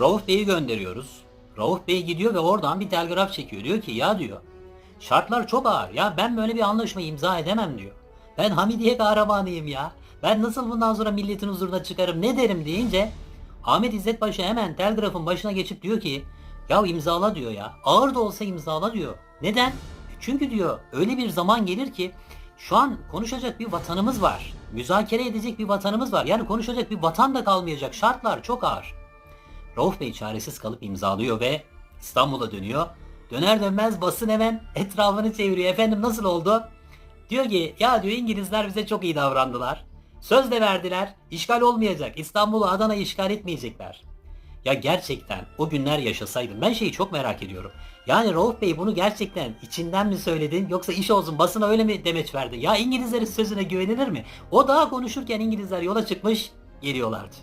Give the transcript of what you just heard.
Rauf Bey'i gönderiyoruz. Rauf Bey gidiyor ve oradan bir telgraf çekiyor. Diyor ki ya diyor şartlar çok ağır ya ben böyle bir anlaşma imza edemem diyor. Ben Hamidiye kahramanıyım ya. Ben nasıl bundan sonra milletin huzuruna çıkarım ne derim deyince Ahmet İzzet Paşa hemen telgrafın başına geçip diyor ki ya imzala diyor ya. Ağır da olsa imzala diyor. Neden? Çünkü diyor öyle bir zaman gelir ki şu an konuşacak bir vatanımız var. Müzakere edecek bir vatanımız var. Yani konuşacak bir vatan da kalmayacak. Şartlar çok ağır. Rauf Bey çaresiz kalıp imzalıyor ve İstanbul'a dönüyor. Döner dönmez basın hemen etrafını çeviriyor. Efendim nasıl oldu? Diyor ki ya diyor İngilizler bize çok iyi davrandılar. Söz de verdiler. İşgal olmayacak. İstanbul'u Adana'yı işgal etmeyecekler. Ya gerçekten o günler yaşasaydım ben şeyi çok merak ediyorum. Yani Rauf Bey bunu gerçekten içinden mi söyledin yoksa iş olsun basına öyle mi demeç verdin? Ya İngilizlerin sözüne güvenilir mi? O daha konuşurken İngilizler yola çıkmış geliyorlardı.